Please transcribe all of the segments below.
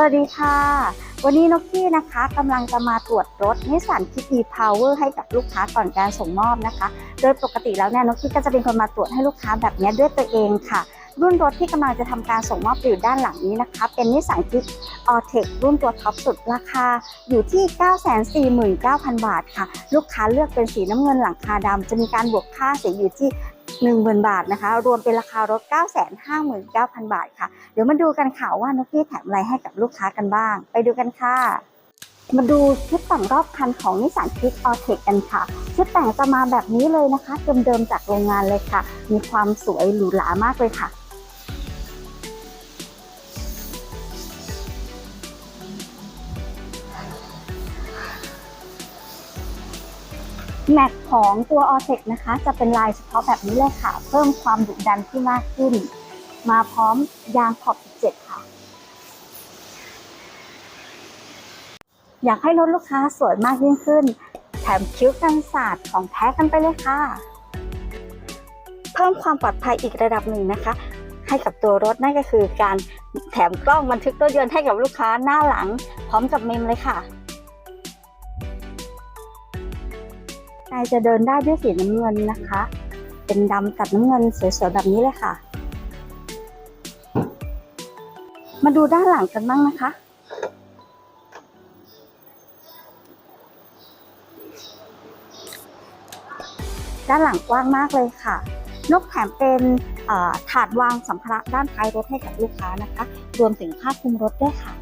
สวัสดีค่ะ วันนี้นกกี้นะคะกำลังจะมาตรวจรถนิสสันคิ e Power ให้กับลูกค้าก่อนการส่งมอบนะคะ โดยปกติแล้วเนี่ยนกกี้ก็จะเป็นคนมาตรวจให้ลูกค้าแบบนี้ด้วยตัวเองค่ะ รุ่นรถที่กำลังจะทำการส่งมอบอยู่ด้านหลังนี้นะคะ เป็นนิสสันคิออเทครุ่นตัวท็อปสุดราคาอยู่ที่ 949,000 บาทค่ะ ลูกค้าเลือกเป็นสีน้ำเงินหลังคาดำจะมีการบวกค่าเสียอยู่ที่ 10,000 บาทนะคะ รวมเป็นราคารถ 959,000 บาทค่ะ เดี๋ยวมาดูกันค่ะว่านกกี้แถมอะไรให้กับลูกค้ากันบ้าง ไปดูกันค่ะ มาดูชุดแต่งรอบคันของนิสสันคิกออเทคกันค่ะ ชุดแต่งจะมาแบบนี้เลยนะคะ เดิมๆจากโรงงานเลยค่ะ มีความสวยหรูหรามากเลยค่ะ แม็กของตัว o t e c นะคะ จะเป็นลายเฉพาะแบบนี้เลยค่ะ เพิ่มความดุดันที่มากขึ้น มาพร้อมยางขอบ 17 ค่ะ อยากให้รถลูกค้าสวยมากยิ่งขึ้น แถมคิ้วกันศาสตร์ของแท้กันไปเลยค่ะ เพิ่มความปลอดภัยอีกระดับหนึ่งนะคะ ให้กับตัวรถนั่นก็คือการแถมกล้องบันทึกรถยนต์ให้กับลูกค้าหน้าหลัง พร้อมกับเมมเลยค่ะ นายจะเดินได้ด้วยสีน้ำเงินนะคะ เป็นดำตัดน้ำเงินสวยๆแบบนี้เลยค่ะ มาดูด้านหลังกันบ้างนะคะ ด้านหลังกว้างมากเลยค่ะ นกแถมเป็นถาดวางสัมภาระด้านท้ายรถให้กับลูกค้านะคะ รวมถึงผ้าคลุมรถด้วยค่ะ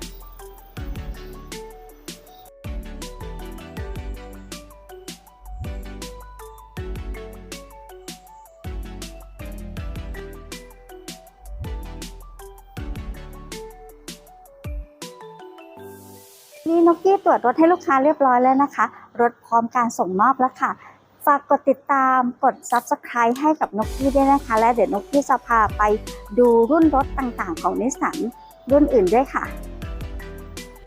นี่นกกี้ตรวจรถให้ลูกค้าเรียบร้อยแล้วนะคะ รถพร้อมการส่งมอบแล้วค่ะ ฝากกดติดตามกด Subscribe ให้กับนกกี้ด้วยนะคะ และเดี๋ยวนกกี้จะพาไปดูรุ่นรถต่างๆ ของนิสสันรุ่นอื่นด้วยค่ะ